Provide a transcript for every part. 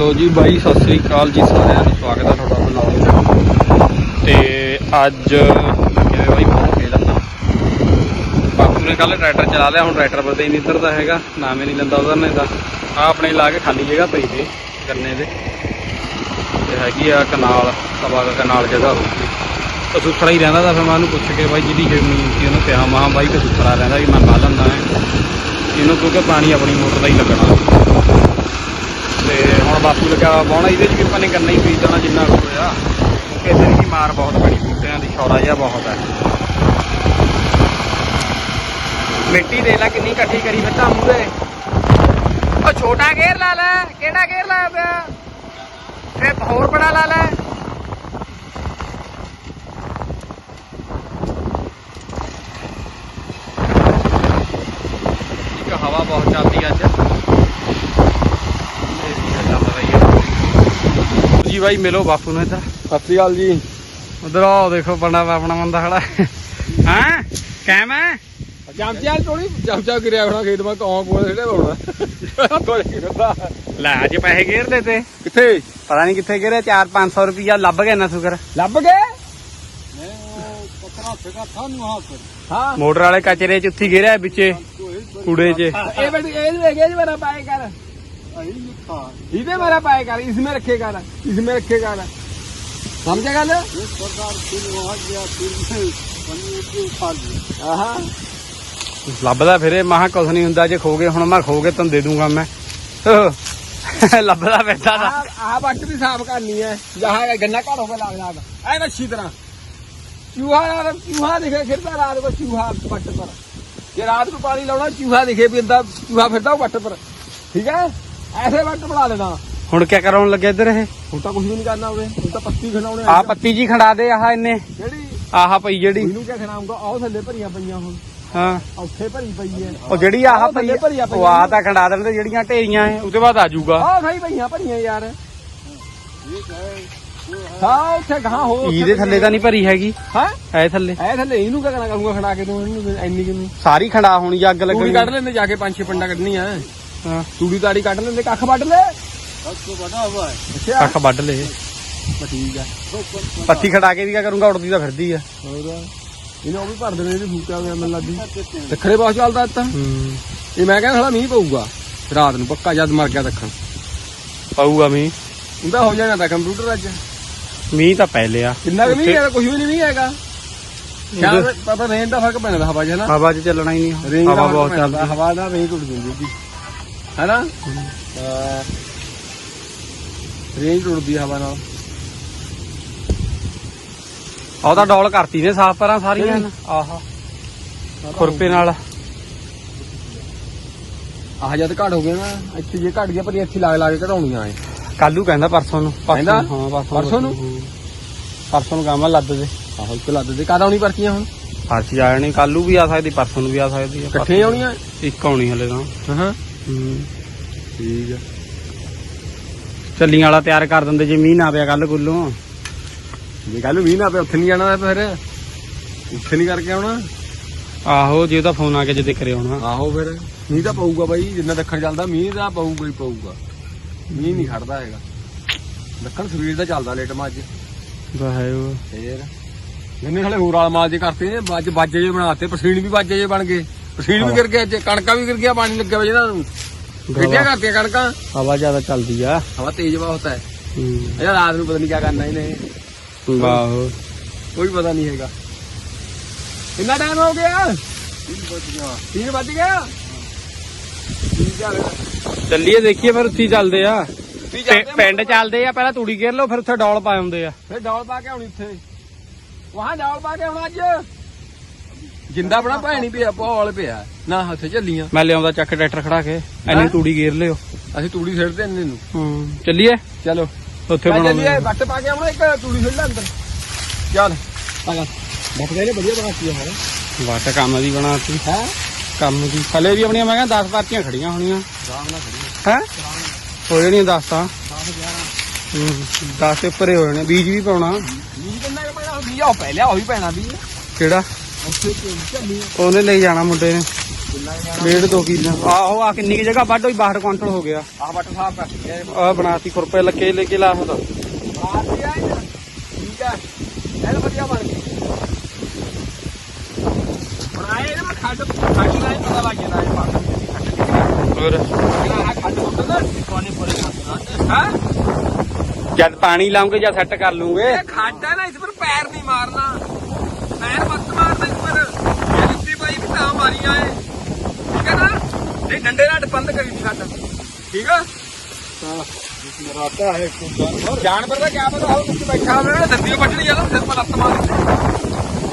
ਲੋ ਜੀ ਬਾਈ, ਸਤਿ ਸ੍ਰੀ ਅਕਾਲ ਜੀ ਸਾਰਿਆਂ ਨੂੰ। ਸਵਾਗਤ ਹੈ ਤੁਹਾਡਾ ਬਲੌਗ ਵਿੱਚ। ਤੇ ਅੱਜ ਕਿਵੇਂ ਬਾਈ, ਬਹੁਤ ਖੇਡਣਾ ਬਾਪੂ ਨੇ ਕੱਲ ਟਰੈਕਟਰ ਚਲਾ ਲਿਆ, ਹੁਣ ਟਰੈਕਟਰ ਪਤਾ ਹੀ ਨਹੀਂ ਉਤਰਦਾ ਹੈਗਾ, ਨਾਮੇ ਨਹੀਂ ਲੈਂਦਾ ਉਤਰਨੇ ਦਾ। ਆ ਆਪਣੇ ਲਾ ਕੇ ਖਾਲੀ ਜਗ੍ਹਾ ਪਈ ਤੇ ਗੰਨੇ ਦੇ। ਤੇ ਹੈਗੀ ਆ ਕਨਾਲ ਸਵਾ ਕਨਾਲ ਜਗ੍ਹਾ ਹੋਊਗੀ ਕਸੂਥਰਾ ਹੀ ਰਹਿੰਦਾ ਤਾਂ ਫਿਰ ਮੈਂ ਉਹਨੂੰ ਪੁੱਛ ਕੇ ਬਾਈ ਜਿਹਦੀ ਜ਼ਮੀਨ ਸੀ, ਉਹਨੂੰ ਕਿਹਾ, ਮਾਂ ਬਾਈ ਕਸੂਥਰਾ ਰਹਿੰਦਾ ਵੀ ਮੈਂ ਲਾ ਲੈਂਦਾ ਹੈ ਇਹਨੂੰ ਕਿਉਂਕਿ ਪਾਣੀ ਆਪਣੀ ਮੋਟਰ ਦਾ ਹੀ ਲੱਗਣਾ। ਹੁਣ ਲੱਗਾ ਬਾਉਣਾ ਇਹਦੇ ਚ ਵੀ ਆਪਾਂ ਨੇ ਕਰਨਾ ਹੀ ਬੀਜ ਜਿੰਨਾ ਕੁ ਹੋਇਆ। ਕਿਸੇ ਦੀ ਮਾਰ ਬਹੁਤ ਬੜੀ ਬੂਟਿਆਂ ਦੀ ਸ਼ੌਰਾ ਜਿਹਾ ਬਹੁਤ ਹੈ। ਮਿੱਟੀ ਦੇ ਲੈ ਕਿੰਨੀ ਇਕੱਠੀ ਕਰੀ ਫਿਰਦਾ ਮੂਰੇ ਉਹ ਛੋਟਾ ਗੇਰ ਲਾ ਲੈ, ਕਿਹੜਾ ਗੇਰ ਲਾ ਪਿਆ? ਇਹ ਹੋਰ ਬੜਾ ਲਾ ਲੈ। ਇੱਕ ਹਵਾ ਬਹੁਤ ਚੱਲਦੀ ਅੱਜ ਚੱਲ ਰਹੀ ਹੈ ਜੀ ਬਾਈ ਮਿਲੋ ਬਾਪੂ ਨੂੰ ਇੱਧਰ। ਸਤਿ ਸ੍ਰੀ ਅਕਾਲ ਜੀ। ਉਧਰ ਆਓ ਦੇਖੋ ਬੰਦਾ ਆਪਣਾ ਬੰਦਾ ਖੜਾ। ਹਾਂ? ਕੈਮ ਹੈ? ਚਮਚਾ ਥੋੜੀ ਚਮਚਾ ਗਿਰਿਆ ਹੋਣਾ ਖੇਤ ਮਾ ਕੌਂ ਕੋਲ ਛੜੇ ਹੋਣਾ ਥੋੜੇ ਫਿਰਦਾ ਲੈ ਅੱਜ ਪੈਸੇ ਗੇਰ ਦੇ ਤੇ ਕਿੱਥੇ? ਪਤਾ ਨਹੀਂ ਕਿੱਥੇ ਗੇਰੇ 4-500 ਰੁਪਿਆ ਲੱਭ ਗਿਆ ਨਾ ਸ਼ੁਕਰ ਲੱਭ ਗਏ? ਮੋਟਰ ਵਾਲੇ ਕਚਰੇ ਚ ਉੱਥੀ ਗੇਰਿਆ ਵਿੱਚੇ ਕੂੜੇ 'ਚ। ਇਹ ਬੇਟੀ ਇਹ ਲੈ ਗਿਆ ਜੀ ਮੇਰਾ ਪਾਏ ਕਰ। इधे मेरा पाए कर इसमें रखे कर इसमें रखे कर समझे गल हाँ ਲੱਭਦਾ ਫਿਰੇ ਮਹਾ ਕੁਛ ਨਹੀਂ ਹੁੰਦਾ ਜੇ ਖੋ ਗਏ ਹੁਣ ਮੈਂ ਖੋ ਗਏ ਤੈਨੂੰ ਦੇ ਦੂੰਗਾ ਮੈਂ ਲੱਭਦਾ ਫਿਰਦਾ ਤਾਂ आ बट भी साफ करनी है जहाँ गन्ना काट होगा लाग लाग ऐ अच्छी तरह चूहा यार चूहा दिखे फिरता रात को चूहा बट पर ये रात को पानी लाना चूहा दिखे भी अंदर चूहा फिरता बट पर ठीक है ਐਸੇ ਵੱਟ ਬਣਾ ਦੇਣਾ ਹੁਣ ਕੀ ਕਰਾਉਣ ਲੱਗੇ ਇੱਧਰ ਇਹ? ਹੁਣ ਤਾਂ ਕੁਝ ਵੀ ਨਹੀਂ ਕਰਨਾ ਉਹਨੇ ਹੁਣ ਤਾਂ ਪੱਤੀ ਖਿਲਾਉਣੇ ਆ। ਪੱਤੀ ਜੀ ਖੜਾ ਦੇ ਆਹ ਇਹਨੇ ਜਿਹੜੀ ਆਹ ਪਈ ਜਿਹੜੀ। ਇਹਨੂੰ ਕੀ ਖਿਲਾਉਂਗਾ ਆਹ ਥੱਲੇ ਭਰੀਆਂ ਪਈਆਂ ਹੁਣ। ਹਾਂ। ਉੱਥੇ ਭਰੀ ਪਈ ਹੈ ਉਹ ਜਿਹੜੀ ਆਹ ਪਈ ਭਰੀਆਂ ਉਹ ਆ ਤਾਂ ਖੰਡਾ ਦਿੰਦੇ ਜਿਹੜੀਆਂ ਢੇਰੀਆਂ ਐ ਉਹਦੇ ਬਾਅਦ ਆ ਜਾਊਗਾ। ਆਹ ਸਹੀ ਪਈਆਂ ਭਰੀਆਂ ਯਾਰ। ਹਾਂ ਉੱਥੇ ਗਾਂ ਹੋ ਇਹਦੇ ਥੱਲੇ ਤਾਂ ਨਹੀਂ ਭਰੀ ਹੈਗੀ। ਹਾਂ? ਐ ਥੱਲੇ। ਐ ਥੱਲੇ ਇਹਨੂੰ ਕਿਆ ਕਰਨਾ ਕਰੂੰਗਾ ਖੜਾ ਕੇ ਤੂੰ ਇਹਨੂੰ ਇੰਨੀ ਕਿੰਨੀ। ਸਾਰੀ ਖੜਾ ਹੋਣੀ ਜਾਂ ਅੱਗ ਲੱਗਣੀ। ਕੱਢ ਲੈਂਦੇ ਜਾ ਕੇ ਪੰਜ ਛੇ ਪੰਡਾ ਕੱਢਣੀਆਂ। ਹਾਂ। ਤੂੜੀ ਤਾੜੀ ਕੱਢ ਲੈਂਦੇ ਕੱਖ ਵੱਢ ਲੈ। ਅੱਛਾ। ਕੱਖ ਵੱਢ ਲਏ ਠੀਕ ਆ। ਪੱਤੀ ਖੜਾ ਕੇ ਵੀ ਕੀ ਕਰੂੰਗਾ ਉੜਦੀ ਤਾਂ ਫਿਰਦੀ ਆ। ਹੋਰ? ਇਹਨੇ ਉਹ ਵੀ ਭਰ ਦੇਣੇ ਇਹਦੇ ਫੂਟਿਆ ਹੋਇਆ ਮੈਨੂੰ ਲੱਗਦੀ ਦੱਖੜੇ ਬਹੁਤ ਚੱਲਦਾ ਇੱਥੇ। ਹੂੰ। ਇਹ ਮੈਂ ਕਹਿੰਦਾ ਸਾਲਾ ਮੀਂਹ ਪਊਗਾ। ਰਾਤ ਨੂੰ ਪੱਕਾ ਜਦ ਮਰ ਗਿਆ ਦੱਖਣ। ਪਊਗਾ ਮੀਂਹ। ਉਹਦਾ ਹੋ ਜਾਣਾ ਤਾਂ ਕੰਪਿਊਟਰ ਅੱਜ। ਮੀਂਹ ਤਾਂ ਪੈ ਲਿਆ। ਕਿੰਨਾ ਕੁ ਮੀਂਹ ਹੈਗਾ? ਕੁਝ ਵੀ ਨਹੀਂ ਮੀਂਹ ਹੈਗਾ। ਸ਼ਾਇਦ ਪਤਾ ਰੇਂਜ ਦਾ ਫ਼ਰਕ ਪੈਣਾ ਹਵਾ 'ਚ ਨਾ। ਹਵਾ 'ਚ ਚੱਲਣਾ ਹੀ ਨਹੀਂ। ਹਵਾ ਬਹੁਤ ਚੱਲਦੀ ਹਵਾ ਦਾ ਨਹੀਂ ਟੁੱਟ ਜਾਂਦੀ ਹੈਨਾ? ਰੇਂਜ ਟੁੱਟਦੀ ਹਵਾ ਨਾਲ। ਉਹ ਤਾਂ ਡੋਲ ਕਰਤੀ ਨੇ ਸਾਫ਼ ਪਰਾਂ ਸਾਰੀਆਂ। ਆਹਾ। ਖੁਰਪੇ ਨਾਲ। ਆਹ ਜਦ ਘਟ ਹੋ ਗਿਆ ਨਾ ਇੱਥੇ ਜੇ ਘਟ ਗਿਆ ਪਰ ਇੱਥੇ ਲਾ ਲਾ ਕੇ ਘਟਾਉਣੀਆਂ ਐ। ਕੱਲੂ ਕਹਿੰਦਾ ਪਰਸੋਂ ਨੂੰ। ਪਰਸੋਂ ਕਹਿੰਦਾ? ਹਾਂ ਪਰਸੋਂ ਨੂੰ? ਪਰਸੋਂ ਨੂੰ? ਕਾਮਾ ਲੱਦ ਦੇ। ਆਹੋ ਇੱਕ ਲੱਦ ਦੇ। ਕਾਦਾ ਆਉਣੀ ਪਰਚੀਆਂ ਹੁਣ? ਫਾਰਸੀ ਆ ਜਾਣੀ ਕੱਲੂ ਵੀ ਆ ਸਕਦੀ ਪਰਸੋਂ ਨੂੰ ਵੀ ਆ ਸਕਦੀ ਇਕੱਠੇ ਆਉਣੀਆਂ? ਇੱਕ ਆਉਣੀ ਹਲੇ ਤਾਂ। ਹਾਂ। ਹੂੰ ਠੀਕ ਆ। ਚੱਲੀਆਂ ਵਾਲਾ ਤਿਆਰ ਕਰ ਦਿੰਦੇ ਜੇ ਮੀਂਹ ਨਾ ਪਿਆ ਕੱਲ ਕੁੱਲੋਂ ਜੇ ਕੱਲ ਵੀ ਨਾ ਪਿਆ ਉੱਥੇ ਨਹੀਂ ਜਾਣਾ ਫਿਰ। ਉੱਥੇ ਨਹੀਂ ਕਰਕੇ ਆਉਣਾ। ਆਹੋ ਜੇ ਉਹਦਾ ਫੋਨ ਆ ਕੇ ਜਦੇ ਕਰੇ ਆਉਣਾ। ਆਹੋ ਫਿਰ। ਮੀਂਹ ਤਾਂ ਪਊਗਾ ਬਾਈ ਜਿੰਨਾ ਦੱਖਣ ਚੱਲਦਾ ਮੀਂਹ ਤਾਂ ਪਊਗਾ ਹੀ ਪਊਗਾ। ਮੀਂਹ ਨਹੀਂ ਖੜਦਾ ਹੈਗਾ। ਦੱਖਣ ਸਵੇਰ ਦਾ ਚੱਲਦਾ ਲੇਟ ਮਾ ਅੱਜ ਵਾਹਿਓ ਫੇਰ। ਜਿੰਨੇ ਹਲੇ ਹੋਰ ਵਾਲਾ ਮਾਲ ਜੇ ਕਰਤੇ ਨੇ ਅੱਜ ਬਾਜੇ ਜੇ ਬਣਾਤੇ ਪਸੀਣ ਵੀ ਬਾਜੇ ਜੇ ਬਣ ਗਏ। ਪਸੀਣ ਵੀ ਗਿਰ ਗਿਆ ਅੱਜ ਕਣਕਾਂ ਵੀ ਗਿਰ ਗਿਆ ਪਾਣੀ ਲੱਗਿਆ ਜਿਹਨਾਂ ਨੂੰ। ਕਿੱਡੀਆਂ ਕਰਤੀਆਂ ਕਣਕਾਂ? ਹਵਾ ਜ਼ਿਆਦਾ ਚੱਲਦੀ ਆ। ਹਵਾ ਤੇਜ਼ ਬਹੁਤ ਹੈ। ਇਹ ਰਾਤ ਨੂੰ ਪਤਾ ਨਹੀਂ ਕੀ ਕਰਨਾ ਇਹਨੇ। ਵਾਹੋ ਕੋਈ ਪਤਾ ਨਹੀਂ ਹੈਗਾ। ਕਿੰਨਾ ਟਾਈਮ ਹੋ ਗਿਆ? 3 ਵੱਜ ਗਿਆ। ਠੀਕ ਆ ਚੱਲੀਏ ਦੇਖੀਏ ਫਿਰ ਉੱਥੇ ਚੱਲਦੇ ਆ। ਪਿੰਡ ਚੱਲਦੇ ਆ ਪਹਿਲਾਂ ਤੂੜੀ ਘੇਰ ਲਓ ਫਿਰ ਉੱਥੇ ਡੋਲ ਪਾ ਆਉਂਦੇ ਆ। ਫਿਰ ਡੌਲ ਪਾ ਕੇ ਆਉਣੀ ਉੱਥੇ। ਵਹਾਂ ਡੌਲ ਪਾ ਕੇ ਆਉਣਾ ਅੱਜ। ਜਿੰਦਾ ਬਣਾ ਭੈਣੀ ਪਿਆ ਪੌਲ ਪਿਆ। ਨਾ ਉੱਥੇ ਚੱਲੀਆਂ ਮੈਂ ਲਿਆਉਂਦਾ ਚੱਕ ਟਰੈਕਟਰ ਖੜਾ ਕੇ। ਐਨੀ? ਤੂੜੀ ਘੇਰ ਲਿਓ। ਅਸੀਂ ਤੂੜੀ ਸਿੱਟਦੇ ਇੰਨੇ ਨੂੰ ਹੂੰ ਚੱਲੀਏ? ਚਲੋ। ਉੱਥੇ ਬਣਾਉਂਦੇ ਚੱਲੀਏ। ਵੱਟ ਪਾ ਕੇ ਆਉਣਾ ਇੱਕ ਤੂੜੀ ਸਿੱਟ ਲੈ ਅੰਦਰ। ਚੱਲ। ਜਾ ਬੱਟ ਗਏ ਵਧੀਆ ਬਣਾਤੀ ਆ ਹਮਾਰੇ ਵਾਟ ਕੰਮ ਦੀ ਬਣਾਤੀ। ਹੈ? ਕੰਮ ਦੀ। ਹਲੇ ਵੀ ਆਪਣੀਆਂ ਮੈਂ ਕਹਿੰਦਾ 10 ਪਾਰਟੀਆਂ ਖੜੀਆਂ ਹੋਣੀਆਂ। ਨਾਲ ਹੈ? ਹੋ ਜਾਣੀਆਂ 10 ਤਾਂ। 10 11 ਹੂੰ 10 ਦੇ ਉੱਪਰ ਹੀ ਜਾਣੇ ਬੀਜ ਵੀ ਪਾਉਣਾ। ਬੀਜ ਕਿੰਨਾ ਕੁ ਪੈਣਾ? ਬੀਜ ਆ ਪਹਿਲਿਆ ਉਹ ਵੀ ਪੈਣਾ ਬੀਜ। ਕਿਹੜਾ? ਉਹਨੇ ਲਈ ਜਾਣਾ ਮੁੰਡੇ ਨੇ। ਡੇਢ ਦੋ ਕਿੱਲਾ ਆਹੋ ਆ ਕਿੰਨੀ ਕੀ ਜਗ੍ਹਾ ਵੱਢ ਹੋਈ ਬਾਹਰ ਕੁਆਂਟਲ ਹੋ ਗਿਆ। ਆਹ ਬੱਟ ਸਾਫ਼ ਕਰ ਆ ਬਣਾਤੀ ਖੁਰਪੇ ਲੱਕੇ ਲੈ ਕੇ ਲਾ ਹੁੰਦਾ ਆ ਗਿਆ ਇਹ ਠੀਕ ਇਹ ਤਾਂ ਵਧੀਆ ਬਣ ਗਈ। ਬਣਾਏ ਨਾ ਖੱਡ ਖੱਡ ਦਾ ਹੀ ਪਤਾ ਲੱਗ ਜਾਂਦਾ ਇਹ ਪਾਣੀ ਦੀ ਖੱਡ ਕਿਹੜੀ ਹੋਰ? ਆ ਖੱਡ ਹੁੰਦਾ ਨਾ ਕੋਨੇ ਪੂਰੇ ਹਾਂ? ਜਦ ਪਾਣੀ ਲਾਉਂਗੇ ਜਾਂ ਸੈੱਟ ਕਰ ਲੂਗੇ। ਖੱਡ ਹੈ ਨਾ ਇਸ ਪਰ ਪੈਰ ਨਹੀਂ ਮਾਰਨਾ ਪੈਰ ਮਤ ਮਾਰਨਾ ਇਸ ਪਰ ਇਹ ਜੁੱਤੀ ਪਾਈ ਵੀ ਤਾਂ ਮਾਰੀਆਂ ਏ ਠੀਕ ਹੈ ਨਾ ਨਹੀਂ ਡੰਡੇ ਨਾਲ ਬੰਦ ਕਰੀ ਦੀ ਖੱਡ ਠੀਕ ਆ ਮਰਾਤਾ ਹੈ ਕੁੰਡਾ ਜਾਨਵਰ ਦਾ ਕਿਆ ਪਤਾ ਹੋ ਕਿੱਥੇ ਬੈਠਾ ਹੋਵੇ ਨਾ ਦੰਦੀਆਂ ਵੱਢਣੀ ਜਾਂਦਾ ਸਿਰ ਪਰ ਲੱਤ ਮਾਰ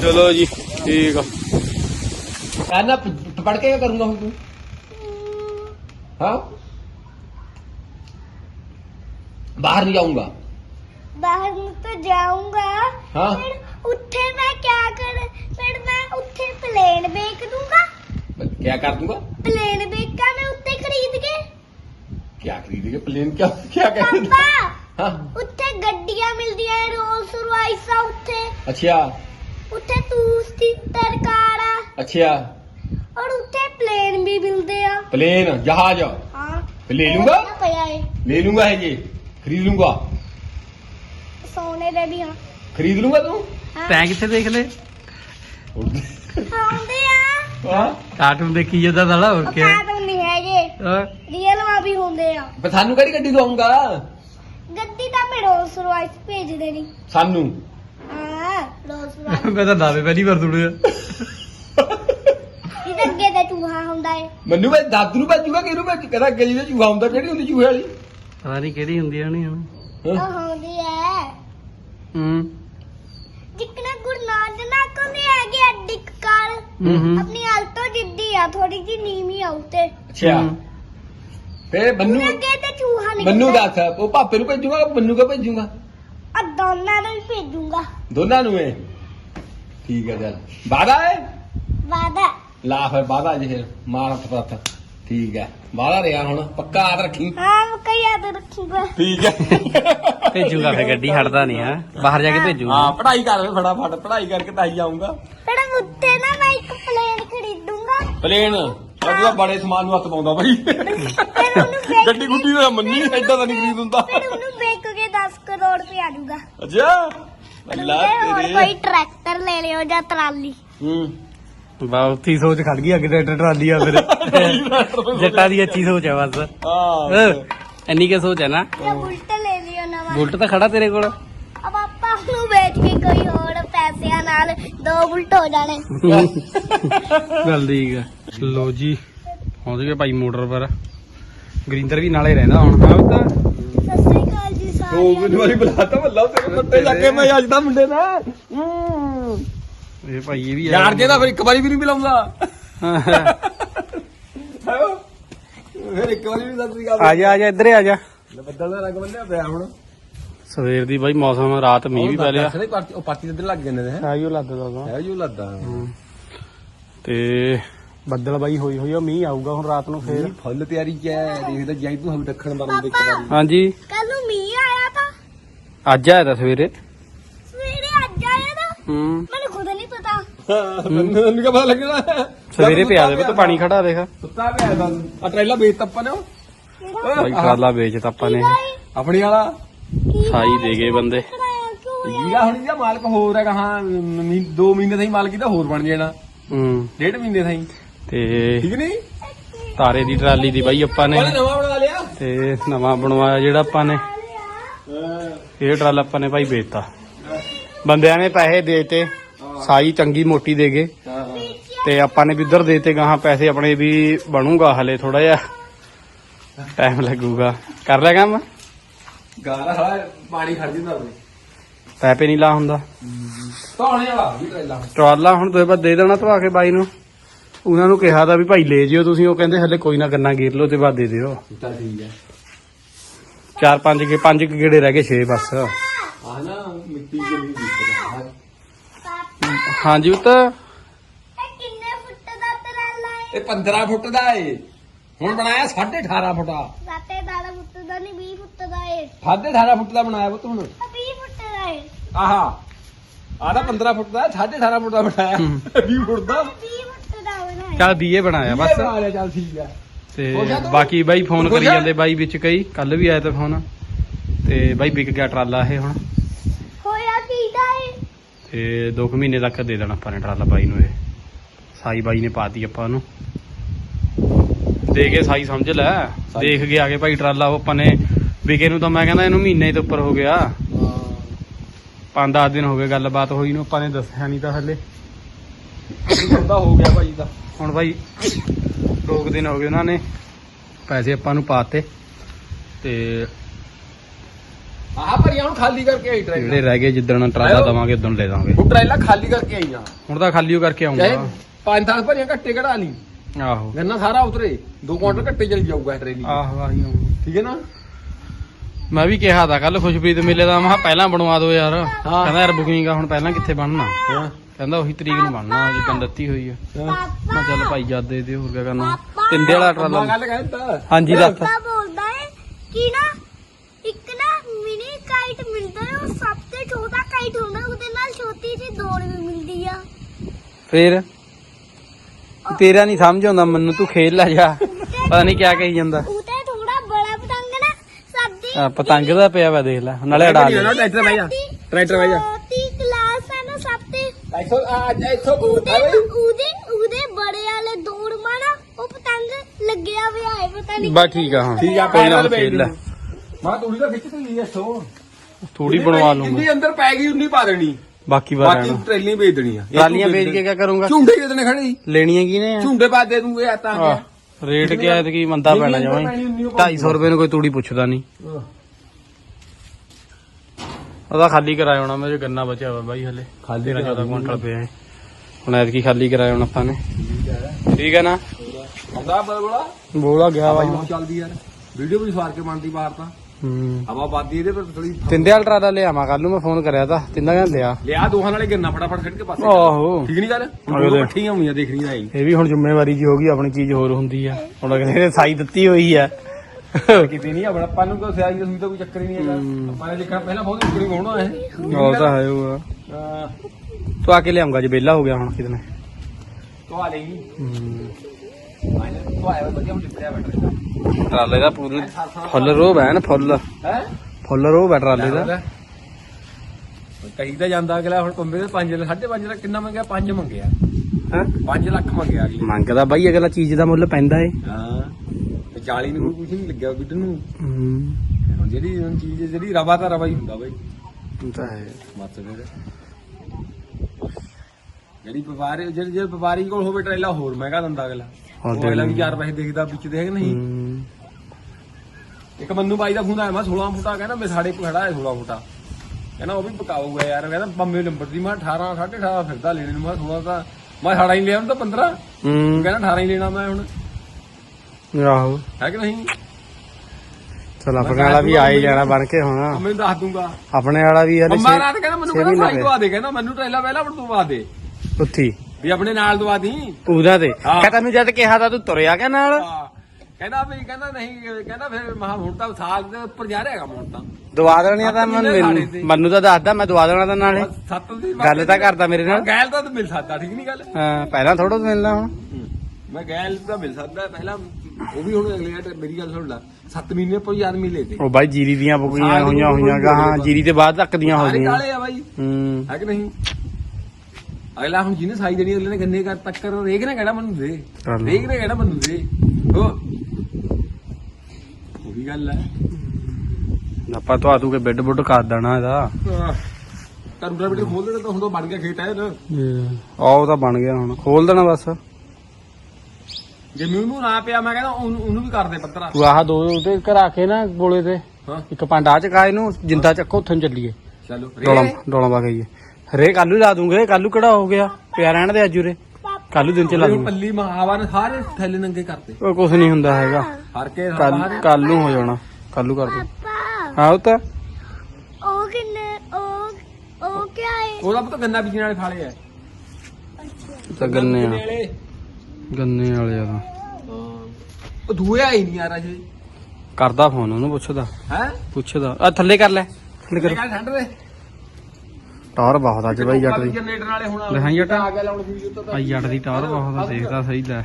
ਚਲੋ ਜੀ ਠੀਕ ਆ ਕਹਿੰਦਾ ਪੜ ਕੇ ਕੀ ਕਰੂੰਗਾ ਹੁਣ ਤੂੰ ਹਾਂ ਬਾਹਰ ਨਹੀਂ ਜਾਊਂਗਾ बाहर में तो जाऊंगा हाँ। फिर उत्थे मैं क्या कर फिर मैं उत्थे प्लेन बेच दूंगा क्या कर दूंगा प्लेन बेचा मैं उत्थे खरीद के बैटरी ठीक है प्लेन क्या क्या कहते हैं ਪਾਪਾ ਉੱਥੇ ਗੱਡੀਆਂ ਮਿਲਦੀਆਂ ਐ ਰੋਲਸ ਰੋਇਸਾਂ ਉੱਥੇ। अच्छा ਉੱਥੇ ਤੂਸਤੀ ਤਰਕਾਰਾ अच्छा ਔਰ ਉੱਥੇ ਪਲੇਨ ਵੀ ਮਿਲਦੇ ਆ। प्लेन जहाज ਹਾਂ। ले लूंगा ਵਧੀਆ ਪਿਆ ਏ। ले लूंगा है ये ਸੋਨੇ ਦੇ ਵੀ ਹਾਂ खरीद लूंगा तू ਤੈਂ ਕਿੱਥੇ ਦੇਖ ਲੈ ਉੜ- ਆਉਂਦੇ ਆ। हाँ ਕਾਰਟੂਨ ਦੇਖੀ ਜਾਂਦਾ ਸਾਲਾ ਹੋਰ ਕੀ ਆ। ਉਹ ਰੀਅਲ ਮਾ ਵੀ ਹੁੰਦੇ ਆ। ਪਰ ਸਾਨੂੰ ਕਿਹੜੀ ਗੱਡੀ ਦਵਾਉਂਗਾ ਗੱਡੀ ਤਾਂ ਮੈਂ ਰੋਲਸ ਰੋਇਸ ਭੇਜ ਦੇਣੀ ਸਾਨੂੰ? ਹਾਂ ਰੋਲਸ ਰੋਇਸ ਮੈਂ ਤਾਂ ਦਾਵੇ ਪਹਿਲੀ ਵਾਰ ਸੁਣਿਆ। ਇਹਦੇ ਅੱਗੇ ਤੇ ਚੂਹਾ ਹੁੰਦਾ ਏ। ਮੈਨੂੰ ਮੈਂ ਦਾਦੂ ਨੂੰ ਭੇਜੂਗਾ ਕਿਹਨੂੰ ਭੇਜ ਕਹਿੰਦਾ ਅੱਗੇ ਜਿਹਦੇ ਚੂਹਾ ਹੁੰਦਾ ਕਿਹੜੀ ਹੁੰਦੀ ਚੂਹੇ ਵਾਲੀ। ਪਤਾ ਨਹੀਂ ਕਿਹੜੀ ਹੁੰਦੀ ਹੋਣੀ ਹੁਣ ਉਹ ਹੁੰਦੀ ਐ ਹੂੰ। ਆਪਣੀ ਹਾਲਤ ਜਿੱਦੀ ਆ ਥੋੜੀ ਜੀ ਨੀਵੀਂ ਆ ਅੱਛਾ। ਫੇ ਮੈਨੂੰ ਉਹਦੇ ਅੱਗੇ ਤੇ ਚੂਹਾ ਨਿਕਲਦਾ ਮੈਨੂੰ ਦੱਸ ਉਹ ਪਾਪੇ ਨੂੰ ਭੇਜੂਗਾ ਮੈਨੂੰ ਕਾ ਭੇਜੂਗਾ? ਆ ਦੋਨਾਂ ਨੂੰ ਹੀ ਭੇਜੂਗਾ। ਦੋਨਾਂ ਨੂੰ ਏ? ਠੀਕ ਹੈ ਚੱਲ। ਵਾਦਾ ਹੈ ਵਾਦਾ। ਲਾ ਫਿਰ ਵਾਦਾ ਜੇ ਫਿਰ ਮਾਰ ਹੱਥ ਪੱਥ ਠੀਕ ਹੈ ਵਾਦਾ ਰਿਹਾ ਹੁਣ ਪੱਕਾ ਯਾਦ ਰੱਖੀ। ਹਾਂ ਮੈਂ ਕਈ ਯਾਦ ਰੱਖੂਗਾ। ਠੀਕ ਹੈ ਭੇਜੂਗਾ ਫੇ ਗੱਡੀ ਹਟਦਾ ਨਹੀਂ ਹੈ। ਬਾਹਰ ਜਾ ਕੇ ਭੇਜੂਗਾ। ਹਾਂ ਪੜ੍ਹਾਈ ਕਰ ਵੇ ਫਟਾਫਟ ਪੜ੍ਹਾਈ ਕਰਕੇ ਤਾਂ ਹੀ ਆਉਂਗਾ ਫਿਰ ਉੱਤੇ ਨਾ ਮੈਂ ਇੱਕ ਪਲੇਨ ਖਰੀਦੂੰਗਾ। ਪਲੇਨ? ਉਹਦਾ ਬੜੇ ਸਮਾਨ ਨੂੰ ਹੱਥ ਪਾਉਂਦਾ ਬਾਈ। ਫਿਰ ਉਹਨੂੰ ਵੇਚ ਗੱਡੀ ਗੁੱਡੀ ਦਾ ਮੰਨੀ ਐਡਾ ਤਾਂ ਨਹੀਂ ਖਰੀਦ ਹੁੰਦਾ। ਫਿਰ ਉਹਨੂੰ ਵੇਚ ਕੇ 10 ਕਰੋੜ ਰੁਪਏ ਆ ਜਾਊਗਾ। ਅੱਛਾ। ਅੱਲਾ ਤੇ ਹੋਰ ਤੇਰੇ। ਕੋਈ ਟਰੈਕਟਰ ਲੈ ਲਿਓ ਜਾਂ ਟਰਾਲੀ। ਹੂੰ। ਬਹੁਤ ਹੀ ਸੋਚ ਖੜ ਗਈ ਅੱਗੇ ਟਰੈਕਟਰ ਟਰਾਲੀ ਆ ਫਿਰ। ਜੱਟਾਂ ਦੀ ਅੱਛੀ ਸੋਚ ਹੈ ਬਸ। ਹਾਂ। ਇੰਨੀ ਕੀ ਸੋਚ ਹੈ ਨਾ। ਜਾਂ ਬੁਲਟ ਲੈ ਲਿਓ ਨਵਾਂ। ਬੁਲਟ ਤਾਂ ਖੜਾ ਤੇਰੇ ਕੋਲ। ਆਪਾਂ ਨੂੰ ਵੇਚ ਕੇ ਕੋਈ ਹੋਰ ਪੈਸਿਆਂ ਨਾਲ ਦੋ ਬੁਲਟ ਹੋ ਜਾਣੇ। ਗੱਲ ਠੀਕ ਆ। ਲੋ ਜੀ ਪਹੁੰਚ ਗਏ ਭਾਈ ਮੋਟਰ ਪਰ। ਗਰਿੰਦਰ ਵੀ ਨਾਲੇ ਰਹਿੰਦਾ ਹੁਣ ਹਾਂ ਤਾਂ ਸਤਿ ਸ੍ਰੀ ਅਕਾਲ ਜੀ ਉਹ ਸਾਰਿਆਂ ਨੂੰ। ਵਾਲੀ ਬੁਲਾਤਾ ਮੱਲਾ ਤੇਰੇ ਪੱਤੇ ਜਾ ਕੇ ਮੈਂ ਅੱਜ ਦਾ ਮੁੰਡੇ ਦਾ। ਹੂੰ ਇਹ ਭਾਈ ਇਹ ਵੀ ਯਾਰ ਜੇ ਤਾਂ ਫਿਰ ਇੱਕ ਵਾਰੀ ਵੀ ਨਹੀਂ ਮਿਲਾਉਂਦਾ। ਹੈਓ ਫਿਰ ਇੱਕ ਵਾਰੀ ਵੀ ਸਤਿ ਸ੍ਰੀ ਅਕਾਲ ਆ ਜਾ ਆ ਜਾ ਇੱਧਰ ਆ ਜਾ। ਬੱਦਲ ਦਾ ਰੰਗ ਬੰਨਿਆ ਪਿਆ ਹੁਣ। ਸਵੇਰ ਦੀ ਬਾਈ ਮੌਸਮ ਰਾਤ ਮੀਂਹ ਵੀ ਪੈ ਲਿਆ। ਦੱਸਦੇ ਪਾਰਟੀ ਉਹ ਪਾਰਟੀ ਦੇ ਇੱਧਰ ਲੱਗ ਜਾਂਦੇ ਨੇ। ਹੈ ਆਈਓ ਲੱਦਦਾ ਵਾ ਹੈ ਜੋ ਲੱਦਾ ਤੇ ਬੱਦਲ ਬਾਈ ਹੋਈ ਹੋਈ ਆ ਮੀਂਹ ਆਊਗਾ ਹੁਣ ਰਾਤ ਨੂੰ ਫੇਰ। ਫੁੱਲ ਤਿਆਰੀ ਚ ਹੈ ਦੇਖਦਾ ਜਾਈ ਤੂੰ ਹਮ ਦੱਖਣ ਮਾਰਨ ਦੇ ਇੱਕ। ਵਾਰੀ ਹਾਂਜੀ। ਕੱਲ ਨੂੰ ਮੀਂਹ ਆਇਆ ਤਾਂ। ਅੱਜ ਆਇਆ ਤਾਂ ਸਵੇਰੇ। ਸਵੇਰੇ ਅੱਜ ਆਇਆ ਤਾਂ। ਹੂੰ। ਮੈਨੂੰ ਖੁਦ ਨਹੀਂ ਪਤਾ। ਹਾਂ ਮੈਨੂੰ ਕੀ ਪਤਾ ਲੱਗਣਾ। ਸਵੇਰੇ ਪਿਆ ਦੇ ਤੂੰ ਪਾਣੀ ਖੜਾ ਦੇਖ। ਸੁੱਤਾ ਪਿਆ ਦਾ ਆ ਟਰੇਲਾ ਵੇਚ ਤੱਪਾ ਨੇ ਕਿਹੜਾ? ਬਾਈ ਖਾਲਾ ਵੇਚਤਾ ਆਪਾਂ ਨੇ। ਆਪਣੀ ਵਾਲਾ। ਸਾਈ ਦੇ ਗਏ ਬੰਦੇ? ਜੀਗਾ ਹੁਣ ਇਹਦਾ ਮਾਲਕ ਹੋਰ ਹੈ ਕਹਾਂ 2 ਮਹੀਨੇ ਤਾਈਂ ਮਾਲਕ ਇਹਦਾ ਹੋਰ ਬਣ ਜਾਣਾ। ਹੂੰ। ਡੇਢ ਮਹੀਨੇ ਤਾਈਂ। ਤੇ ਠੀਕ ਨਹੀਂ? ਤਾਰੇ ਦੀ ਟਰਾਲੀ ਦੀ ਬਾਈ ਆਪਾਂ ਨੇ। ਨਵਾਂ ਬਣਾ ਲਿਆ? ਤੇ ਨਵਾਂ ਬਣਵਾਇਆ ਜਿਹੜਾ ਆਪਾਂ ਨੇ। ਇਹ ਟਰਾਲਾ ਆਪਾਂ ਨੇ ਭਾਈ ਵੇਚਤਾ। ਬੰਦਿਆਂ ਨੇ ਪੈਸੇ ਦੇਤੇ ਸਾਈ ਚੰਗੀ ਮੋਟੀ ਦੇ ਗਏ। ਤੇ ਆਪਾਂ ਨੇ ਵੀ ਉਧਰ ਦੇਤੇ ਗਾਹਾਂ ਪੈਸੇ ਆਪਣੇ ਵੀ ਬਣੂਗਾ ਹਲੇ ਥੋੜਾ ਜਿਹਾ। ਟਾਈਮ ਲੱਗੂਗਾ। ਕਰ ਲਿਆ ਕੰਮ? ਗਾਰਾ ਹਲਾ ਪਾਣੀ ਖੜ ਜਾਂਦਾ ਉਹਦੇ ਪੈਪੇ ਨਹੀਂ ਲਾ ਹੁੰਦਾ। ਧੋਣੇ ਵਾਲਾ ਵੀ ਟਰੇਲਾ ਟਰਾਲਾ ਹੁਣ ਤੁਸੀਂ ਬਸ ਦੇ ਦੇਣਾ ਧਵਾ ਕੇ ਬਾਈ ਨੂੰ। ਉਹਨਾਂ ਨੂੰ ਕਿਹਾ ਤਾਂ ਵੀ ਭਾਈ ਲੈ ਜਿਓ ਤੁਸੀਂ ਉਹ ਕਹਿੰਦੇ ਹਲੇ ਕੋਈ ਨਾ ਗੰਨਾ ਗੀਰ ਲਓ ਤੇ ਬਾਅਦ ਦੇ ਦਿਓ। ਤਾਂ ਠੀਕ ਹੈ। ਚਾਰ ਪੰਜ ਕੇ ਪੰਜ ਕੁ ਗੇੜੇ ਰਹਿ ਗਏ 6 ਬਸ। ਆ ਨਾ ਮਿੱਟੀ ਦਿੱਤਾ ਹਾਂਜੀ ਉੱਤ ਇਹ ਕਿੰਨੇ ਫੁੱਟ ਦਾ ਟਰਾਲਾ ਹੈ ਇਹ 15 ਫੁੱਟ ਦਾ ਏ। ਹੁਣ ਬਣਾਇਆ 18.5 ਫੁੱਟਾ ਦਾੜਾ ਫੁੱਟ ਦਾ ਨਹੀਂ 20 ਫੁੱਟ ਦਾ ਹੈ 18.5 ਫੁੱਟ ਦਾ ਬਣਾਇਆ ਪੁੱਤ ਹੁਣ। ਆ 20 ਫੁੱਟ ਦਾ ਹੈ ਆਹਾ ਆਹ ਤਾਂ 15 ਫੁੱਟ ਦਾ 18.5 ਫੁੱਟ ਦਾ ਬਣਾਇਆ। 20 ਫੁੱਟ ਦਾ। 20 ਫੁੱਟ ਦਾ ਬਣਾਇਆ। ਚੱਲ ਬੀਏ ਬਣਾਇਆ ਬਸ ਬਸ। ਆ ਲਿਆ ਚੱਲ ਠੀਕ ਹੈ ਤੇ ਹੋ ਗਿਆ ਤੂੰ? ਬਾਕੀ ਬਾਈ ਫੋਨ ਹੋ ਕਰੀ ਗਿਆ? ਜਾਂਦੇ ਬਾਈ ਵਿੱਚ ਕਈ ਕੱਲ ਵੀ ਆਇਆ ਤਾਂ ਫੋਨ। ਤੇ ਬਾਈ ਵਿਕ ਗਿਆ ਟਰਾਲਾ ਇਹ ਹੁਣ। ਹੋਇਆ ਕੀਦਾ ਏ? ਤੇ 2 ਮਹੀਨੇ ਤੱਕ ਦੇ ਦੇਣਾ ਆਪਾਂ ਨੇ ਟਰਾਲਾ ਬਾਈ ਨੂੰ ਇਹ। ਸਾਈ ਬਾਈ ਨੇ ਪਾਤੀ ਆਪਾਂ ਨੂੰ। ਦੇ ਕੇ ਸਾਈ ਸਮਝ ਲੈ। ਦੇਖ ਕੇ ਆ ਗਏ ਭਾਈ ਟਰਾਲਾ ਉਹ ਆਪਾਂ ਨੇ। ਵਿਕੇ ਨੂੰ ਤਾਂ ਮੈਂ ਕਹਿੰਦਾ ਇਹਨੂੰ ਮਹੀਨੇ ਤੋਂ ਉੱਪਰ ਹੋ ਗਿਆ। ਪੰਜ 10 ਦਿਨ ਹੋ ਗਏ ਗੱਲਬਾਤ ਹੋਈ ਨੂੰ ਆਪਾਂ ਨੇ ਦੱਸਿਆ ਨਹੀਂ ਤਾਂ ਹਲੇ। ਬੰਦਾ ਹੋ ਗਿਆ ਭਾਈ ਦਾ ਹੁਣ ਭਾਈ ਦੋ ਕੁ ਦਿਨ ਹੋ ਗਏ ਉਹਨਾਂ ਨੇ। ਪੈਸੇ ਆਪਾਂ ਨੂੰ ਪਾਤੇ। ਤੇ ਆਹ ਭਰੀਆਂ ਹੁਣ ਖਾਲੀ ਕਰਕੇ ਆਈ ਜਿਹੜੇ ਟਰੈਲਾ ਰਹਿ ਗਏ ਜਿੱਦਣ ਟਰਾਲਾ ਦਵਾਂਗੇ ਉਦੋਂ ਲੈ ਦਾਂਗੇ। ਹੁਣ ਟਰੈਲਾ ਖਾਲੀ ਕਰਕੇ ਆਈਆਂ। ਹੁਣ ਤਾਂ ਖਾਲੀ ਓ ਕਰਕੇ ਆਉਂਗਾ। ਪੰਜ ਦਸ ਭਰੀਆਂ ਘੱਟੇ ਕਢਾ ਲਈ। ਆਹੋ। ਗੰਨਾ ਸਾਰਾ ਉਤਰੇ 2 ਕੁਇੰਟਲ ਘੱਟੇ ਚਲ ਜਾਊਗਾ ਇਹ ਟਰੇਲੀ ਆਹੋ ਆਹੀ ਆਉਂਗਾ। ਠੀਕ ਹੈ ਨਾ? ਮੈਂ ਵੀ ਕਿਹਾ ਤਾਂ ਕੱਲ ਖੁਸ਼ਪ੍ਰੀਤ ਮੇਲੇ ਦਾ ਮੈਂ ਕਿਹਾ ਪਹਿਲਾਂ ਬਣਵਾ ਦਿਓ ਯਾਰ। ਹਾਂ। ਕਹਿੰਦਾ ਯਾਰ ਬੁਕਿੰਗ ਆ ਹੁਣ ਪਹਿਲਾਂ ਕਿੱਥੇ ਬਣਨਾ? ਹਾਂ। ਕਹਿੰਦਾ ਉਹੀ ਤਰੀਕ ਨੂੰ ਬਣਨਾ ਜਿੱਦਾਂ ਦਿੱਤੀ ਹੋਈ ਆ। ਮੈਂ ਕਿਹਾ ਚੱਲ ਭਾਈ ਜਦ ਦੇ ਦੇ ਹੋਰ ਕਿਆ ਕਰਨਾ। ਤਿੰਦੇ ਵਾਲਾ ਅੰਮਾ ਟਰਾਲਾ ਗੱਲ ਕਹਿੰਦਾ। ਹਾਂਜੀ ਦੱਸ। ਪਾਪਾ ਬੋਲਦਾ ਏ ਕਿ ਨਾ ਇੱਕ ਨਾ ਮਿਨੀ ਕਾਈਟ ਮਿਲਦਾ ਹੈ ਉਹ ਸਭ ਤੋਂ ਛੋਟਾ ਕਾਈਟ ਹੁੰਦਾ ਉਹਦੇ ਨਾਲ ਛੋਟੀ ਜਿਹੀ ਦੌੜ ਵੀ ਮਿਲਦੀ ਆ। ਫੇਰ? ਤੇਰਾ ਨਹੀਂ ਸਮਝ ਆਉਂਦਾ ਮੈਨੂੰ ਤੂੰ ਖੇਲ ਲੈ ਜਾ। ਪਤਾ ਨਹੀਂ ਕਿਆ ਕਹੀ ਜਾਂਦਾ। ਉਹਤੇ ਥੋੜਾ ਬੜਾ ਪਤੰਗ ਨਾ ਸਾਡੀ ਆ, ਪਤੰਗ ਦਾ ਪਿਆ ਵਾ ਦੇਖ ਲੈ। ਨਾਲੇ ਅੜਾ ਲੈ ਟਰੈਕਟਰ ਬਹਿ ਜਾ ਟਰੈਕਟਰ ਬਹਿ ਜਾ। ਛੋਟੀ ਕਲਾਸ ਹੈ ਨਾ ਸਭ ਤੇ। ਇੱਥੋਂ ਅੱਜ ਇੱਥੋਂ ਉਹਦੇ ਆ ਉਹਦੇ ਉਹਦੇ ਬੜੇ ਵਾਲੇ ਦੌੜ ਮਾਰਾ ਉਹ ਪਤੰਗ ਲੱਗਿਆ ਹੋਇਆ ਹੈ ਪਤਾ ਨਹੀਂ ਬਸ ਠੀਕ ਆ ਹਾਂ। ਠੀਕ ਆ ਕੋਈ ਨਾ ਖੇਲ ਲੈ। ਮੈਂ ਤੂੜੀ ਤਾਂ ਖਿੱਚ ਤੇ ਲਈ ਇੱਥੋਂ। ਥੋੜੀ ਬਣਵਾ ਲੂੰਗਾ ਜਿੰਨੀ ਅੰਦਰ ਪੈ ਗਈ ਉਨੀ ਪਾ ਦੇਣੀ। ਬਾਕੀ ਵਾਰ ਬਾਕੀ ਰਹਿਣਾ ਟਰੇਲੀ ਵੇਚ ਦੇਣੀ ਆ ਟਰਾਲੀਆਂ ਵੇਚ ਕੇ ਕਿਆ ਕਰੂੰਗਾ? ਝੁੰਡੇ ਹੀ ਦੇਣੇ ਖੜੀ ਲੈਣੀਆਂ ਕੀ ਨੇ? ਝੁੰਡੇ ਪਾ ਦੇ ਦੂੰਗੇ ਆ ਤਾਂ ਆਹ, ਕਿਆ। ਰੇਟ ਕਿਆ ਹੈ ਤੇ ਕੀ ਮੰਦਾ ਜਿੰਨੀ ਪੈਣਾ ਜਮਾਈ ਪੈਣੀ ਉਨੀ ਉਹ 250 ਰੁਪਏ ਨੂੰ ਕੋਈ ਤੂੜੀ ਪੁੱਛਦਾ ਨਹੀਂ। ਆਹ, ਉਹਦਾ ਖਾਲੀ ਕਰਾਇਆ ਹੋਣਾ ਮੇਰੇ ਗੰਨਾ ਬਚਿਆ ਵਾ ਬਾਈ ਹਲੇ। ਖਾਲੀ 13 ਕਰਾ 14 ਕੁਇੰਟਲ ਪਿਆ ਹੈ। ਹੁਣ ਐਤਕੀ ਖਾਲੀ ਕਰਾਇਆ ਹੁਣ ਆਪਾਂ ਨੇ। ਠੀਕ ਹੈ। ਨਾ? ਆਉਂਦਾ ਬੜਾ ਬੋਲਾ? ਗਿਆ ਬਾਈ ਚੱਲਦੀ ਯਾਰ। ਵੀਡੀਓ ਵੀ ਸਵਾਰ ਕੇ ਬਣਦੀ ਬਾਹਰ ਤਾਂ। ਹੂੰ। ਹਵਾ ਵੱਧਦੀ ਇਹਦੇ ਪਰ ਥੋੜੀ ਤਿੰਦੇ ਵਾਲ ਟਰਾਲਾ ਲਿਆਵਾਂ ਕੱਲ ਨੂੰ ਮੈਂ ਫੋਨ ਕਰਿਆ ਤਾਂ ਤਿੰਦਾ ਕਹਿੰਦਾ ਲਿਆ। ਲਿਆ ਦੋਹਾਂ ਨਾਲੇ ਗੰਨਾ ਫਟਾਫਟ ਖਿੱਚ ਕੇ ਪਾਸੇ। ਕਰ। ਆਹੋ। ਠੀਕ ਨਹੀਂ ਗੱਲ? ਅਗਲੇ- ਉਹ ਇਕੱਠੀਆਂ ਹੋਈਆਂ ਦੇਖਣੀ ਆਈ ਇਹ ਵੀ ਹੁਣ ਜ਼ਿੰਮੇਵਾਰੀ ਜੀ ਹੋ ਗਈ ਆਪਣੀ ਚੀਜ਼ ਹੋਰ ਹੁੰਦੀ ਆ। ਹੁਣ ਅਗਲੇ ਨੇ ਸਾਈ ਦਿੱਤੀ ਹੋਈ ਆ। ਕਿਤੇ ਨਹੀਂ ਆਪਣਾ ਆਪਾਂ ਨੂੰ ਕੋਈ ਸਿਆਈ ਦਸੂਈ ਤਾਂ ਕੋਈ ਚੱਕਰ ਹੀ ਨਹੀਂ ਹੈਗਾ। ਹੂੰ। ਆਪਾਂ ਨੇ ਦੇਖਣਾ ਪਹਿਲਾਂ ਬਹੁਤ ਸਕਰੀਨ ਹੋਣਾ ਹੈ ਉਹ ਤਾਂ ਹੈ ਉਹ ਆ। ਅਹ, ਤੂੰ ਆ ਕੇ ਲਿਆਉਂਗਾ ਜੇ ਵਿਹਲਾ ਹੋ ਗਿਆ ਹੁਣ ਕਿਤੇ। ਤੋ ਆ ਲਈ। ਹੂੰ। ਟਰਾਲੇ ਦਾ ਪੂਰੀ ਫੁੱਲ ਰੋਬ ਹੈ ਨਾ ਫੁੱਲ। ਹੈ? ਫੁੱਲ ਰੋਬ ਹੈ ਟਰਾਲੇ ਦਾ। ਕਹੀ ਤਾਂ ਜਾਂਦਾ ਅਗਲਾ ਹੁਣ ਪੰਬੇ ਦੇ 5 5.5 ਲੱਖ ਕਿੰਨਾ ਮੰਗਿਆ? 5 ਮੰਗਿਆ। ਹੈ? 5 ਲੱਖ ਮੰਗਿਆ ਅਗਲੇ। ਮੰਗਦਾ ਬਾਈ ਅਗਲਾ ਚੀਜ਼ ਦਾ ਮੁੱਲ ਪੈਂਦਾ ਏ। ਹਾਂ। ਤੇ 40 ਨੂੰ ਕੁਝ ਨਹੀਂ ਲੱਗਿਆ ਬਿੱਡ ਨੂੰ। ਹੂੰ। ਜਿਹੜੀ ਚੀਜ਼ ਜਿਹੜੀ ਰਵਾ ਤਾਂ ਰਵਾ ਹੀ ਹੁੰਦਾ ਬਾਈ। ਤਾਂ ਹੈ। ਮਤ ਫਿਰ। ਜਿਹੜੀ ਵਪਾਰੀ ਜਿਹੜੀ ਜੇ ਵਪਾਰੀ ਕੋਲ ਹੋਵੇ ਟਰੇਲਾ ਹੋਰ ਮਹਿੰਗਾ ਦਿੰਦਾ ਅਗਲਾ। ਹਾਂ, ਉਹ ਅਗਲਾ ਵੀ ਦੇਣਾ। 4 ਪੈਸੇ ਦੇਖਦਾ ਵਿੱਚ ਦੇ ਕਿ ਨਹੀਂ। ਹੂੰ। ਇੱਕ ਮੰਨੂ ਬਾਈ ਦਾ ਫੋਨ ਆਇਆ ਮੈਂ 16 ਫੁੱਟਾ ਕਹਿੰਦਾ ਮੈਂ ਸਾਡੇ ਕੋਲ ਖੜਾ ਹੈ 16 ਫੁੱਟਾ। ਕਹਿੰਦਾ ਉਹ ਵੀ ਪਕਾਊਗਾ ਯਾਰ ਕਹਿੰਦਾ ਬੰਬੇ ਨੰਬਰ ਦੀ ਮੈਂ 18 18.5 ਫਿਰਦਾ ਲੈਣੇ ਨੂੰ ਮੈਂ 16 ਤਾਂ ਮੈਂ ਸਾੜਾ ਹੀ ਲਿਆ ਹੁਣ ਤਾਂ 15 ਉਹ ਹੂੰ ਕਹਿੰਦਾ 18 ਹੀ ਲੈਣਾ ਮੈਂ ਹੁਣ। ਆਹੋ। ਹੈ ਕਿ ਨਹੀਂ? ਚਲ ਆਪਣੇ ਵਾਲਾ ਵੀ ਆਏ ਜਾਣਾ ਬਣ ਕੇ ਹੁਣ। ਦੱਸ ਦੂੰਗਾ। ਆਪਣੇ ਵਾਲਾ ਵੀ ਹਲੇ ਮੰਮਾ ਛੇ- ਰਾਤ ਕਹਿੰਦਾ ਮੈਨੂੰ ਕਹਿੰਦਾ ਦੇ ਕਹਿੰਦਾ ਟਰੇਲਾ ਪਹਿਲਾਂ ਬੜ ਦਵਾ ਦੇ। ਉੱਥੀ ਵੀ ਆਪਣੇ ਨਾਲ ਦਵਾ ਦੀ। ਉਹਦਾ ਤੇ ਹਾਂ। ਕਹ ਤੈਨੂੰ ਜਦ ਕਿਹਾ ਤਾਂ ਤੂੰ ਤੁਰਿਆ ਗਿਆ ਨਾਲ? ਹਾਂ। ਕਹਿੰਦਾ ਵੀ ਕਹਿੰਦਾ ਨਹੀਂ ਕਹਿੰਦਾ ਫਿਰ ਮਹਾ ਹੁਣ ਤਾਂ ਸਾਲ ਦੇ ਉੱਪਰ ਜਾ ਰਿਹਾ ਹੈਗਾ ਹੁਣ ਤਾਂ। ਦਵਾ ਦੇਣੀਆਂ ਤਾਂ ਮਹੀਨੇ ਮੈਨੂੰ। ਮੈਨੂੰ ਤਾਂ ਦੱਸਦਾ ਮੈਂ ਦਵਾ ਦੇਣਾ ਤਾਂ ਨਾਲੇ। ਬਸ ਸੱਤ ਦੀ ਗੱਲ ਤਾਂ ਕਰਦਾ ਮੇਰੇ ਨਾਲ। ਗੈਲ ਤਾਂ ਮਿਲ ਸਕਦਾ ਠੀਕ ਨਹੀਂ ਗੱਲ? ਹਾਂ ਪਹਿਲਾਂ ਥੋੜਾ ਮਿਲਣਾ ਹੁਣ। ਮੈਂ ਗੈਲ ਤਾਂ ਮਿਲ ਸਕਦਾ ਪਹਿਲਾਂ ਉਹ ਵੀ ਹੁਣ ਅਗਲੇ ਆ ਮੇਰੀ ਗੱਲ ਸੁਣ ਲੈ। 7 ਮਹੀਨੇ ਪਰ ਯਾਰ ਮਿਲੇ ਤੇ। ਉਹ ਬਾਈ ਜੀਰੀ ਦੀਆਂ ਬੁਕੀਆਂ ਹੋਈਆਂ ਹੋਈਆਂ ਗਾਹਾਂ ਜੀਰੀ ਤੇ ਬਾਅਦ ਤੱਕ ਦੀਆਂ ਹੋ ਸਾਰੇ ਗਈਆਂ ਕਾਲੇ ਆ ਬਾਈ। ਹੂੰ। ਹੈ ਕਿ ਨਹੀਂ? ਅਗਲਾ ਹੁਣ ਜਿਹਨੇ ਸਾਈ ਦੇਣੀ ਅਗਲੇ ਨੇ ਗੰਨੇ ਕਰ ਟੱਕਰ ਰੇਗ ਨੇ ਕਹਿਣਾ ਮੈਨੂੰ ਦੇ। ਰੇਗ ਨੇ ਕਹਿਣਾ ਮੈਨੂੰ ਦੇ। ਉਹ ਉਹ ਵੀ ਗੱਲ ਹੈ ਆਪਾਂ ਧਵਾ ਦੂ ਕੇ ਬੈੱਡ ਬੁੱਡ ਕਰ ਦੇਣਾ ਇਹਦਾ। ਕੰਪਿਊਟਰ ਵੀਡੀਓ ਖੋਲ ਦੇਣਾ ਤਾਂ ਹੁਣ ਤਾਂ ਬਣ ਗਿਆ ਖੇਤ ਹੈ। ਨਾ ਆਹ ਉਹ ਤਾਂ ਬਣ ਗਿਆ ਹੁਣ। ਖੋਲ ਦੇਣਾ ਬਸ। ਜੇ ਮੈਨੂੰ ਨਾ ਪਿਆ ਮੈਂ ਕਹਿੰਦਾ ਉਹਨੂੰ ਉਹਨੂੰ ਵੀ ਕਰ ਦੇ ਪੱਤਰਾ ਤੂੰ ਆਹ ਦੋ ਉਹਦੇ ਘਰਾ ਕੇ ਨਾ ਗੋਲੇ ਤੇ। ਹਾਂ। ਇੱਕ ਪੰਡਾ ਚ ਕਾ ਇਹਨੂੰ ਜਿੰਦਾ ਚੱਕੋ ਉੱਥੋਂ ਨੂੰ ਚੱਲੀਏ। ਚਲੋ। ਡੋਲਾ ਡੋਲਾ ਪਾ ਕੇ ਹਰੇ ਕੱਲੂ ਲਾ ਦੂੰਗੇ ਕੱਲੂ ਕਿਹੜਾ ਹੋ ਗਿਆ? ਪਿਆ ਰਹਿਣ ਦੇ ਅੱਜ ਉਰੇ। ਕੱਲੂ ਦਿਨ ਚ ਲਾ ਦੂੰਗੇ। ਪੱਲੀ ਮਹਾਵਾ ਨੇ ਸਾਰੇ ਥੈਲੇ ਨੰਗੇ ਕਰਤੇ ਉਹ ਕੁਝ ਨਹੀਂ ਹੁੰਦਾ ਹੈਗਾ। ਹਰ ਕੇ ਕੱਲ ਹੋ ਜਾਣਾ। ਕੱਲੂ ਕਰ ਦੂੰ। ਹਾਂ ਉਹ ਤਾਂ ਉਹ ਕਿੰਨੇ ਉਹ ਉਹ ਕਿਆ ਹੈ ਉਹਦਾ ਪਤਾ ਗੰਨਾ ਬੀਜਣ ਵਾਲੇ ਖਾਲੇ ਆ। ਤਾਂ ਗੰਨੇ ਆ। ਗੰਨੇ ਵਾਲੇ। ਆ ਤਾਂ। ਉਹ ਦੂਏ ਆਈ ਨਹੀਂ ਯਾਰ ਅਜੇ। ਕਰਦਾ ਫੋਨ ਉਹਨੂੰ ਪੁੱਛਦਾ। ਹੈ? ਪੁੱਛਦਾ। ਆ ਥੱਲੇ ਕਰ ਲੈ। ਥੱਲੇ ਕਰ ਠੰਡ ਦੇ। ਟਾਰ ਬਹੁਤ ਅੱਜ ਬਾਈ ਜੱਟ ਦੀ। ਜਨਰੇਟਰ ਵਾਲੇ ਹੁਣ ਲੈ ਹਾਂ ਜੱਟ। ਆ ਗਿਆ ਲਾਉਣ ਫੀਸ ਉੱਤੇ ਤਾਂ। ਆ ਜੱਟ ਦੀ ਟਾਰ ਬਹੁਤ ਆ, ਦੇਖਦਾ ਸਹੀ ਲੈ।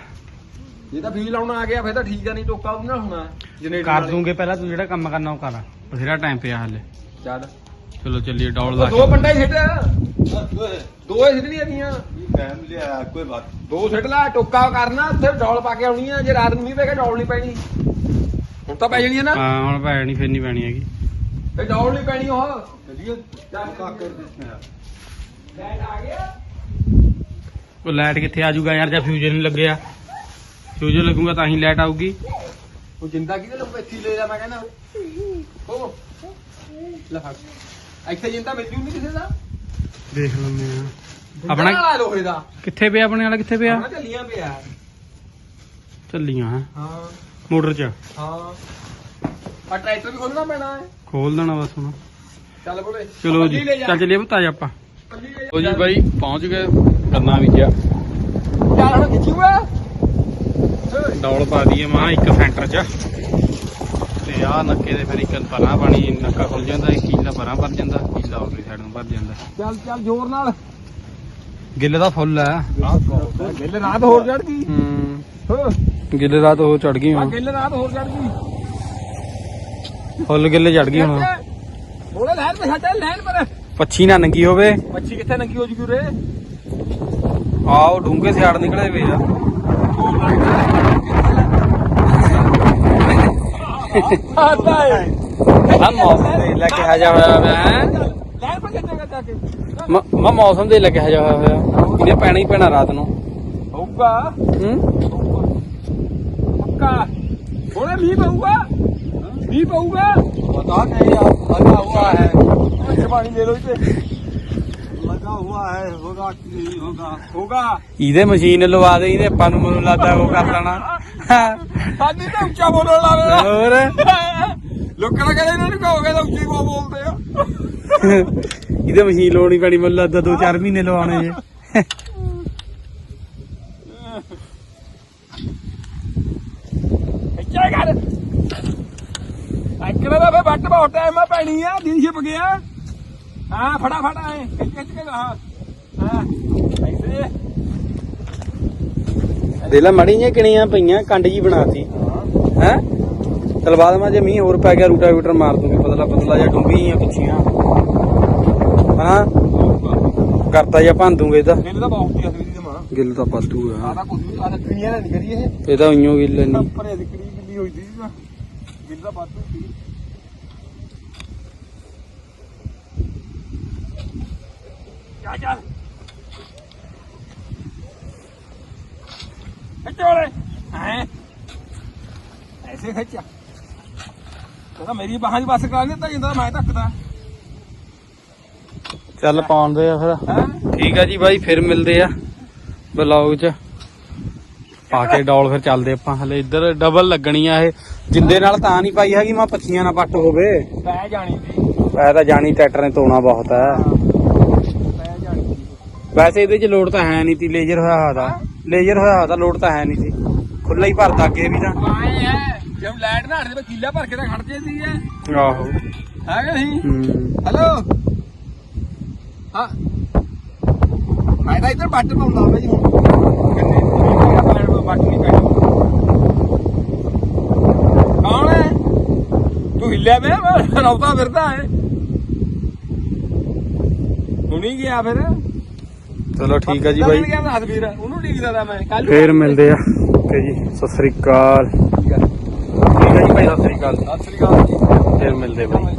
ਜੇ ਤਾਂ ਫੀਸ ਲਾਉਣ ਆ ਗਿਆ ਫਿਰ ਤਾਂ ਠੀਕ ਆ ਨਹੀਂ ਟੋਕਾ ਉਹਦੇ ਨਾਲ ਹੋਣਾ ਜਨਰੇਟਰ ਕਰ ਦੂੰਗੇ ਪਹਿਲਾਂ ਤੂੰ ਜਿਹੜਾ ਕੰਮ ਕਰਨਾ ਉਹ ਕਰ। ਬਥੇਰਾ ਟਾਈਮ ਪਿਆ ਹਲੇ। ਚੱਲ। ਚਲੋ ਚੱਲੀਏ ਡੌਲ ਲਾ ਦੋ ਕੇ। ਪੰਡਾ ਹੀ ਸਿੱਟ। ਦੋ ਹੀ ਸਿੱਟਣੀਆਂ ਦੀਆਂ ਕੋਈ ਬਾਤ ਦੋ ਸਿੱਟ ਲਾ ਟੋਕਾ ਕਰਨਾ ਉੱਥੇ ਡੌਲ ਪਾ ਕੇ ਆਉਣੀ ਆ ਜੇ ਰਾਤ ਨੂੰ ਮੀਂਹ ਪੈ ਗਿਆ ਡੌਲ ਨਹੀਂ ਪੈਣੀ। ਹੁਣ ਤਾਂ ਪੈ ਜਾਣੀ ਆ ਨਾ। ਹਾਂ ਹੁਣ ਭੈ ਨਹੀਂ ਫੇਰ ਨਹੀਂ ਪੈਣੀ ਹੈਗੀ। ਤੇ ਡਾਉਣ ਲਈ ਪੈਣੀ ਉਹ। ਚਲਿਏ ਕਾਕਰ ਲੈਟ ਕਿੱਥੇ ਆ ਜਾਊਗਾ ਯਾਰ ਜਾਂ ਫਿਊਜ਼ਰ ਨਹੀਂ ਲੱਗਿਆ। ਫਿਊਜ਼ਰ ਲੱਗੂਗਾ ਤਾਂ ਹੀ ਲਾਈਟ ਆਊਗੀ। ਉਹ ਜਿੰਦਾ ਕਿਤੇ ਲੋਕ ਇੱਥੇ ਲੈ ਜਾ ਮੈਂ ਕਹਿੰਦਾ। ਇੱਥੇ ਜਿੰਦਾ ਮਿਲ ਨਹੀਂ ਕਿਸੇ ਦਾ। ਦੇਖ ਲੈਂਦੇ ਆ ਆਪਣਾ ਆਪਣਾ ਲੋਹੇ ਦਾ। ਕਿੱਥੇ ਪਿਆ ਆਪਣੇ ਵਾਲਾ ਕਿੱਥੇ ਪਿਆ? ਆਪਣਾ ਚੱਲੀਆਂ ਪਿਆ। ਹਾਂ। ਮੋਟਰ 'ਚ। ਹਾਂ। ਆ ਟਰੈਕਟਰ ਵੀ ਖੋਲਣਾ ਪੈਣਾ ਹੈ। ਖੋਲ ਦੇਣਾ ਬਸ ਹੁਣ। ਚੱਲ ਬੋਲੇ। ਚਲੋ ਜੀ ਪੱਲੀ ਲੈ ਜਾ। ਚੱਲ ਚੱਲੀਏ ਬਤਾ ਜਾ ਆਪਾਂ। ਪੱਲੀ ਲੈ ਜਾ। ਲੋ ਜੀ ਬਾਈ ਪਹੁੰਚ ਗਏ ਗੰਨਾ ਬੀਜਿਆ ਚੱਲ ਹੁਣ ਖਿੱਚੀ ਹੋਇਆ? ਡੌਲ ਪਾ ਦਈਏ ਮਾਂ ਇੱਕ ਸੈਂਟਰ 'ਚ। ਤੇ ਆਹ ਨੱਕੇ ਦੇ ਫਿਰ ਇੱਕ ਪਰਾਂ ਪਾਣੀ ਨੱਕਾ ਖੁੱਲ ਜਾਂਦਾ ਇੱਕ ਕੀਲਾ ਪਰਾਂ ਭਰ ਜਾਂਦਾ ਕੀਲਾ ਉਰਲੀ ਸਾਈਡ ਨੂੰ ਭਰ ਜਾਂਦਾ। ਚੱਲ ਚੱਲ ਜ਼ੋਰ ਨਾਲ। ਗਿੱਲੇ ਦਾ ਫੁੱਲ ਹੈ। ਗਿੱਲ ਰਾਤ ਹੋਰ ਚੜ ਗਈ। ਹੂੰ। ਹੋ ਗਿੱਲੇ ਰਾਤ ਉਹ ਚੜ ਗਈ ਆ ਹੁਣ ਗਿੱਲ ਰਾਤ ਹੋਰ ਚੜ ਗਈ। ਫੁੱਲ ਗਿੱਲੇ ਚੜ ਗਈ ਹੁਣ। ਬੋਲੇ ਲੈਣ ਤੇ ਛੱਡ ਲੈਣ ਪਰ। ਪੱਛੀ ਨਾ ਨੰਗੀ ਹੋਵੇ। ਮੱਛੀ ਕਿੱਥੇ ਨੰਗੀ ਹੋ ਜੂਗੀ ਰੇ ਆਓ ਡੂੰਘੇ ਸਿਆੜ ਨਿਕਲੇ ਵੇ ਆ। ਆਦਾ ਹੈ ਮੌਸਮ ਦੇ ਲੈ ਕੇ ਹਜਾ ਹੋਇਆ ਹੋਇਆ ਹੈ। ਲੈਣ ਪਰ ਕਿੱਥੇ ਜਾ ਕੇ? ਮੈਂ ਮੌਸਮ ਦੇ ਲੱਗੇ ਹਜਾ ਹੋਇਆ ਹੋਇਆ। ਇਹਨੇ ਪੈਣਾ ਹੀ ਪੈਣਾ ਰਾਤ ਨੂੰ। ਹੋਊਗਾ। ਹੂੰ? ਪੱਕਾ। ਬੋਲੇ ਮੀਂਹ ਪਊਗਾ। ਮੀਂਹ ਪਊਗਾ बता नहीं आप लगा हुआ है ਅੱਛਾ ਪਾਣੀ ਲੈ ਲਓ ਇੱਥੇ लगा हुआ है होगा कि नहीं होगा ਹੋਗਾ ਇਹਦੇ ਮਸ਼ੀਨ ਲਵਾ ਦੇ ਇਹਨੇ ਆਪਾਂ ਨੂੰ ਮੈਨੂੰ ਲੱਗਦਾ ਉਹ ਕਰ ਲੈਣਾ ਸਾਡੀ ਤਾਂ ਉੱਚਾ ਬੋਲਣ ਲਾਵੇ ਹੋਰ ਲੋਕਾਂ ਨੇ ਕਹਿੰਦੇ ਇਹਨਾਂ ਨੂੰ ਕਹੋਗੇ ਤਾਂ ਉੱਚੀ ਕੋ ਬੋਲਦੇ ਆ ਇਹਦੇ ਮਸ਼ੀਨ ਲਾਉਣੀ ਪੈਣੀ ਮੈਨੂੰ ਲੱਗਦਾ 2-4 ਮਹੀਨੇ ਲਵਾਉਣੇ ਜੇ ਬਹੁਤ ਟਾਈਮ ਆ ਪੈਣੀ ਆ ਦਿਨ ਛਿਪ ਗਿਆ ਹਾਂ ਫੜਾ ਐ ਖਿੱਚ ਖਿੱਚ ਕੇ ਹਾਂ ਹਾਂ ਐਸੇ ਦੇ ਲੈ ਮੜੀ ਜੇ ਕਿਣੀਆਂ ਪਈਆਂ ਕੰਡ ਜੀ ਬਣਾਤੀ। ਹੈ? ਤਲਵਾ ਦਮਾ ਜੇ ਮੀਂਹ ਹੋਰ ਪੈ ਗਿਆ ਰੂਟਾਵੀਟਰ ਮਾਰ ਦੂੰਗੇ ਪਤਲਾ ਪਤਲਾ ਜਾਂ ਡੂੰਗੀ ਆ ਪਿੱਛੀਆਂ। ਹਾਂ? ਕਰਤਾ ਜਾਂ ਭੰਨ ਦੂੰਗੇ ਇਹਦਾ। ਇਹਨੇ ਤਾਂ ਬਹੁਤ ਹੀ ਅਸਲੀ ਦੀ ਮਾਂ। ਗਿੱਲ ਤਾਂ ਪਾਤੂ ਆ। ਆ ਤਾਂ ਕੁਝ ਵੀ ਆ ਤਾਂ ਦੁਨੀਆ ਨੇ ਨਹੀਂ ਕਰੀ ਇਹ। ਇਹ ਤਾਂ ਉਈਓ ਗਿੱਲ ਨਹੀਂ ਉੱਪਰ ਇਹ ਦਿਕੜੀ ਕਿੰਨੀ ਹੋਈ ਸੀ ਗਿੱਲ ਦਾ ਬਾਤ ਸੀ। ਚੱਲ ਚੱਲ ਖਿੱਚੋਲੇ ਹੈ? ਐਸੇ ਖਿੱਚਿਆ ਕਹਿੰਦਾ ਮੇਰੀ ਬਾਹਾਂ ਦੀ ਬੱਸ ਕਰਾ ਦਿੱਤਾ ਜਿੰਦਾ ਮੈਂ ਧੱਕਦਾ। ਚੱਲ ਪਾਉਂਦੇ ਆ ਫਿਰ। ਠੀਕ ਆ ਜੀ ਬਾਈ ਫਿਰ ਮਿਲਦੇ ਆ ਬਲੌਗ 'ਚ। ਪਾ ਕੇ ਡੌਲ ਫਿਰ ਚੱਲਦੇ ਆਪਾਂ। ਹਲੇ ਇੱਧਰ ਡਬਲ ਲੱਗਣੀ ਆ ਇਹ। ਜਿੰਦੇ ਨਾਲ ਤਾਂ ਨਹੀਂ ਪਾਈ ਹੈਗੀ ਮੈਂ ਪੱਛੀਆਂ ਨਾ ਪੱਟ ਹੋਵੇ। ਪੈ ਜਾਣੀ ਸੀ। ਐ ਤਾਂ ਜਾਣੀ ਟਰੈਕਟਰ ਨੇ ਤੋਣਾ ਬਹੁਤ ਹੈ। ਪੈ ਸੀ ਵੈਸੇ ਇਹਦੇ 'ਚ ਲੋਡ ਤਾਂ ਹੈ ਨਹੀਂ ਤੀ ਲੇਜ਼ਰ ਹੋਇਆ ਹੋਇਆ ਦਾ ਲੇਜ਼ਰ ਹੋਇਆ ਹੋਇਆ ਦਾ ਲੋਡ ਤਾਂ ਹੈ ਨਹੀਂ ਸੀ ਖੁੱਲਾ ਹੀ ਭਰਦਾ ਅੱਗੇ ਵੀ ਤਾਂ। ਆਏ ਹੈ ਜਦ ਲਾਈਟ ਨਾ ਹਟਦੇ ਕੀਲਾ ਭਰ ਕੇ ਤਾਂ ਖੜ ਜਾਂਦੀ ਹੈ ਆਹੋ। ਹੈ ਕਿ ਨਹੀਂ? ਹੂੰ। ਹੈਲੋ? ਹਾਂ। ਮੈਂ ਤਾਂ ਇੱਧਰ ਬੱਟ ਪਾਉਂਦਾ ਹੁਣ ਕੰਨੇ ਪੈਣ ਤੋਂ ਬੱਟ ਨਹੀਂ ਪੈਣਾ ਕੌਣ ਹੈ ਤੂੰ ਹਿੱਲਿਆ ਵੇ ਰੌਤਾ ਫਿਰਦਾ ਹੈ ਹੁਣੀ ਗਿਆ ਫਿਰ? ਚਲੋ ਠੀਕ ਆ ਜੀ ਬਾਈ। ਗਿਆ ਹੱਥ ਵੀਰ ਉਹਨੂੰ ਡੀਕਦਾ ਤਾਂ ਮੈਂ ਕੱਲ ਫੇਰ ਮਿਲਦੇ ਆ। ਓਕੇ ਜੀ ਸਤਿ ਸ੍ਰੀ ਅਕਾਲ। ਠੀਕ ਆ। ਜੀ ਭਾਈ ਸਤਿ ਸ੍ਰੀ ਅਕਾਲ। ਸਤਿ ਸ੍ਰੀ ਅਕਾਲ ਜੀ। ਫੇਰ ਮਿਲਦੇ ਬਾਈ।